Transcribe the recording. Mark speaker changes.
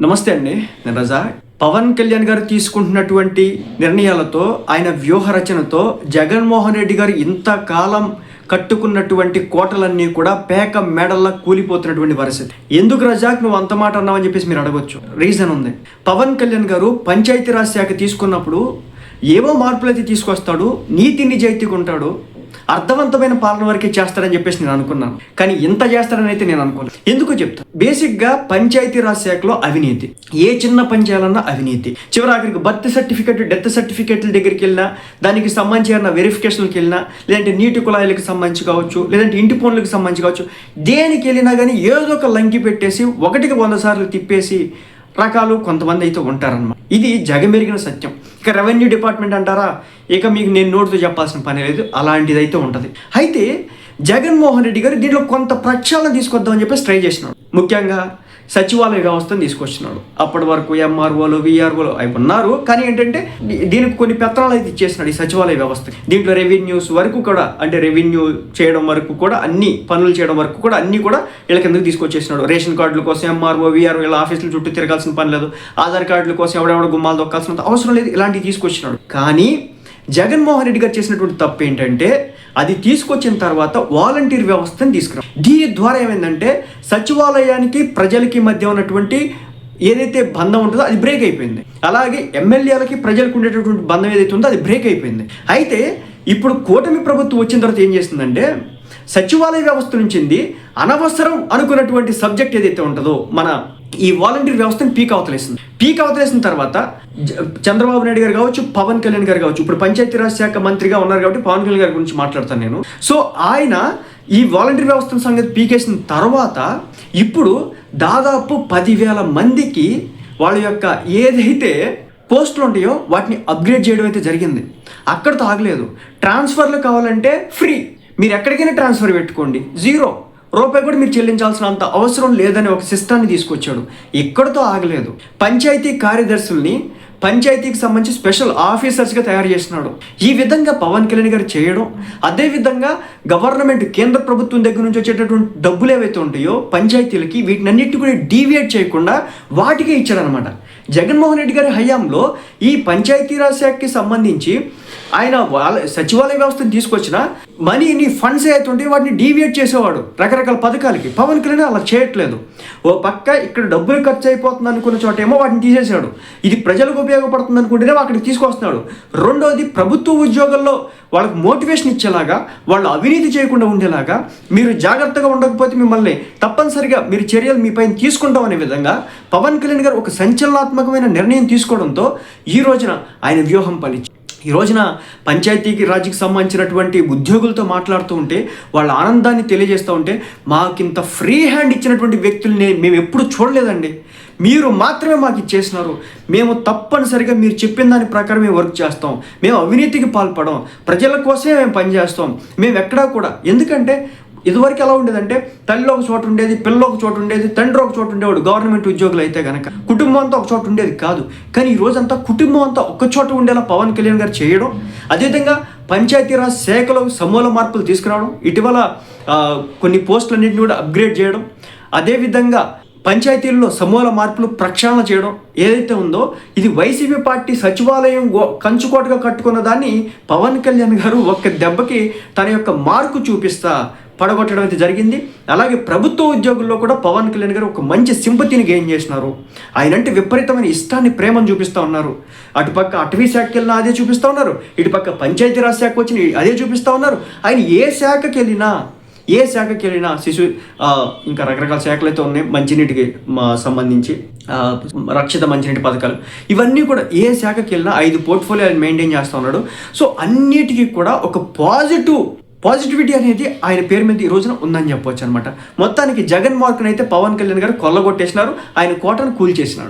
Speaker 1: నమస్తే అండి నేను రజా. పవన్ కళ్యాణ్ గారు తీసుకుంటున్నటువంటి నిర్ణయాలతో ఆయన వ్యూహ రచనతో జగన్మోహన్ రెడ్డి గారు ఇంతకాలం కట్టుకున్నటువంటి కోటలన్నీ కూడా పేక మెడల్లా కూలిపోతున్నటువంటి పరిస్థితి. ఎందుకు రజాక్ నువ్వు అంత మాట అన్నావని చెప్పేసి మీరు అడగొచ్చు. రీజన్ ఉంది. పవన్ కళ్యాణ్ గారు పంచాయతీరాజ్ శాఖ తీసుకున్నప్పుడు ఏవో మార్పులు అయితే తీసుకొస్తాడు నీతి నిజాయితీగా ఉంటాడు అర్థవంతమైన పాలన వరకే చేస్తారని చెప్పేసి నేను అనుకున్నాను. కానీ ఇంత చేస్తారని అయితే నేను అనుకోలేదు. ఎందుకు చెప్తా. బేసిక్గా పంచాయతీరాజ్ శాఖలో అవినీతి. ఏ చిన్న పని చేయాలన్నా అవినీతి. చివరి ఆఖరికి బర్త్ సర్టిఫికెట్ డెత్ సర్టిఫికెట్ల దగ్గరికి వెళ్ళినా దానికి సంబంధించిన వెరిఫికేషన్కి వెళ్ళినా లేదంటే నీటి కుళాయిలకు సంబంధించి కావచ్చు లేదంటే ఇంటి ఫోన్లకు సంబంధించి కావచ్చు దేనికి వెళ్ళినా కానీ ఏదో ఒక లంకి పెట్టేసి ఒకటికి వంద సార్లు తిప్పేసి రకాలు కొంతమంది అయితే ఉంటారన్నమాట. ఇది జగమెరిగిన సత్యం. ఇక రెవెన్యూ డిపార్ట్మెంట్ అంటారా? ఇక మీకు నేను నోటితో చెప్పాల్సిన పని లేదు. అలాంటిది అయితే ఉంటుంది. అయితే జగన్మోహన్ రెడ్డి గారు దీంట్లో కొంత ప్రక్షాళన తీసుకొద్దామని చెప్పేసి ట్రై చేసినాడు. ముఖ్యంగా సచివాలయ వ్యవస్థను తీసుకొచ్చినాడు. అప్పటి వరకు ఎంఆర్ఓలు విఆర్ఓలు అవి ఉన్నారు కానీ ఏంటంటే దీనికి కొన్ని పత్రాలు అయితే ఇచ్చేసినాడు ఈ సచివాలయ వ్యవస్థ. దీంట్లో రెవెన్యూస్ వరకు కూడా అంటే రెవెన్యూ చేయడం వరకు కూడా అన్ని పనులు చేయడం వరకు కూడా అన్ని కూడా వీళ్ళ కిందకి తీసుకొచ్చేసినాడు? రేషన్ కార్డుల కోసం ఎంఆర్ఓ విఆర్ఓ ఇలా ఆఫీసుల చుట్టూ తిరగాల్సిన పని లేదు. ఆధార్ కార్డుల కోసం ఎవడెవడ గుమ్మాలు దొక్కాల్సిన అవసరం లేదు. ఇలాంటివి తీసుకొచ్చినాడు. కానీ జగన్మోహన్ రెడ్డి గారు చేసినటువంటి తప్పు ఏంటంటే అది తీసుకొచ్చిన తర్వాత వాలంటీర్ వ్యవస్థను తీసుకురా దీని ద్వారా ఏమైందంటే సచివాలయానికి ప్రజలకి మధ్య ఉన్నటువంటి ఏదైతే బంధం ఉంటుందో అది బ్రేక్ అయిపోయింది. అలాగే ఎమ్మెల్యేలకి ప్రజలకు ఉండేటటువంటి బంధం ఏదైతే ఉందో అది బ్రేక్ అయిపోయింది. అయితే ఇప్పుడు కూటమి ప్రభుత్వం వచ్చిన తర్వాత ఏం చేస్తుందంటే సచివాలయ వ్యవస్థ నుంచింది అనవసరం అనుకున్నటువంటి సబ్జెక్ట్ ఏదైతే ఉంటుందో మన ఈ వాలంటీర్ వ్యవస్థను పీక్ అవతలేసింది. పీక్ అవతలేసిన తర్వాత చంద్రబాబు నాయుడు గారు కావచ్చు పవన్ కళ్యాణ్ గారు కావచ్చు ఇప్పుడు పంచాయతీరాజ్ శాఖ మంత్రిగా ఉన్నారు కాబట్టి పవన్ కళ్యాణ్ గారి గురించి మాట్లాడతాను నేను. సో ఆయన ఈ వాలంటీర్ వ్యవస్థ సంగతి పీకేసిన తర్వాత ఇప్పుడు దాదాపు పదివేల మందికి వాళ్ళ యొక్క ఏదైతే పోస్టులు ఉంటాయో వాటిని అప్గ్రేడ్ చేయడం అయితే జరిగింది. అక్కడితో ఆగలేదు. ట్రాన్స్ఫర్లు కావాలంటే ఫ్రీ. మీరు ఎక్కడికైనా ట్రాన్స్ఫర్ పెట్టుకోండి. జీరో రూపాయి కూడా మీరు చెల్లించాల్సిన అంత అవసరం లేదని ఒక సిస్టాన్ని తీసుకొచ్చాడు. ఇక్కడతో ఆగలేదు. పంచాయతీ కార్యదర్శుల్ని పంచాయతీకి సంబంధించి స్పెషల్ ఆఫీసర్స్గా తయారు చేస్తున్నాడు. ఈ విధంగా పవన్ కళ్యాణ్ గారు చేయడం అదేవిధంగా గవర్నమెంట్ కేంద్ర ప్రభుత్వం దగ్గర నుంచి వచ్చేటటువంటి డబ్బులు ఏవైతే ఉంటాయో పంచాయతీలకి వీటినన్నిటి కూడా డీవియేట్ చేయకుండా వాటికే ఇచ్చాడనమాట జగన్మోహన్ రెడ్డి గారి హయాంలో ఈ పంచాయతీరాజ్ శాఖకి సంబంధించి ఆయన వాళ్ళ సచివాలయ వ్యవస్థను తీసుకొచ్చిన మనీని ఫండ్స్ అవుతుంటే వాటిని డీవియేట్ చేసేవాడు రకరకాల పథకాలకి. పవన్ కళ్యాణ్ అలా చేయట్లేదు. ఓ పక్క ఇక్కడ డబ్బులు ఖర్చు అయిపోతుంది అనుకున్న చోట ఏమో వాటిని తీసేశాడు. ఇది ప్రజలకు ఉపయోగపడుతుంది అనుకుంటేనే అక్కడికి తీసుకొస్తున్నాడు. రెండోది ప్రభుత్వ ఉద్యోగాల్లో వాళ్ళకి మోటివేషన్ ఇచ్చేలాగా వాళ్ళు అవినీతి చేయకుండా ఉండేలాగా మీరు జాగ్రత్తగా ఉండకపోతే మిమ్మల్ని తప్పనిసరిగా మీరు చర్యలు మీ పైన తీసుకుంటాం అనే విధంగా పవన్ కళ్యాణ్ గారు ఒక సంచలనాత్మకమైన నిర్ణయం తీసుకోవడంతో ఈ రోజున ఆయన వ్యూహం పలిచి ఈ రోజున పంచాయతీకి రాజ్యకి సంబంధించినటువంటి ఉద్యోగులతో మాట్లాడుతూ ఉంటే వాళ్ళ ఆనందాన్ని తెలియజేస్తూ ఉంటే మాకింత ఫ్రీ హ్యాండ్ ఇచ్చినటువంటి వ్యక్తుల్ని మేము ఎప్పుడు చూడలేదండి. మీరు మాత్రమే మాకు ఇచ్చేసినారు. మేము తప్పనిసరిగా మీరు చెప్పిన దాని ప్రకారం మేము వర్క్ చేస్తాం. మేము అవినీతికి పాల్పడం ప్రజల కోసమే మేము పనిచేస్తాం. మేము ఎక్కడా కూడా. ఎందుకంటే ఇదివరకు ఎలా ఉండేదంటే తల్లి ఒక చోటు ఉండేది పిల్ల ఒక చోటు ఉండేది తండ్రి ఒక చోటు ఉండేవాడు గవర్నమెంట్ ఉద్యోగులు అయితే కనుక కుటుంబం అంతా ఒక చోటు ఉండేది కాదు. కానీ ఈ రోజంతా కుటుంబం అంతా ఒక చోట ఉండేలా పవన్ కళ్యాణ్ గారు చేయడం అదేవిధంగా పంచాయతీరాజ్ శాఖలో సమూల మార్పులు తీసుకురావడం ఇటీవల కొన్ని పోస్టులన్నింటినీ కూడా అప్గ్రేడ్ చేయడం అదేవిధంగా పంచాయతీల్లో సమూల మార్పులు ప్రక్షాళన చేయడం ఏదైతే ఉందో ఇది వైసీపీ పార్టీ సచివాలయం కంచుకోటగా కట్టుకున్న దాన్ని పవన్ కళ్యాణ్ గారు ఒక్క దెబ్బకి తన యొక్క మార్కు చూపిస్తా పడగొట్టడం అయితే జరిగింది. అలాగే ప్రభుత్వ ఉద్యోగుల్లో కూడా పవన్ కళ్యాణ్ గారు ఒక మంచి సింపతిని గెయిన్ చేసినారు. ఆయన అంటే విపరీతమైన ఇష్టాన్ని ప్రేమను చూపిస్తూ ఉన్నారు. అటుపక్క అటవీ శాఖకి వెళ్ళినా అదే చూపిస్తూ ఉన్నారు. ఇటుపక్క పంచాయతీరాజ్ శాఖ వచ్చిన అదే చూపిస్తూ ఉన్నారు. ఆయన ఏ శాఖకి వెళ్ళినా ఏ శాఖకి వెళ్ళినా శిశు ఇంకా రకరకాల శాఖలు అయితే ఉన్నాయి. మంచినీటికి సంబంధించి రక్షిత మంచినీటి పథకాలు. ఇవన్నీ కూడా ఏ శాఖకి వెళ్ళినా ఐదు పోర్ట్ఫోలియో ఆయన మెయింటైన్ చేస్తూ ఉన్నాడు. సో అన్నిటికీ కూడా ఒక పాజిటివ్ పాజిటివిటీ అనేది ఆయన పేరు మీద ఈ రోజున ఉందని చెప్పొచ్చు అనమాట మొత్తానికి జగన్ మార్కునైతే అయితే పవన్ కళ్యాణ్ గారు కొల్లగొట్టేసినారు ఆయన కోటను కూల్చేసినాడు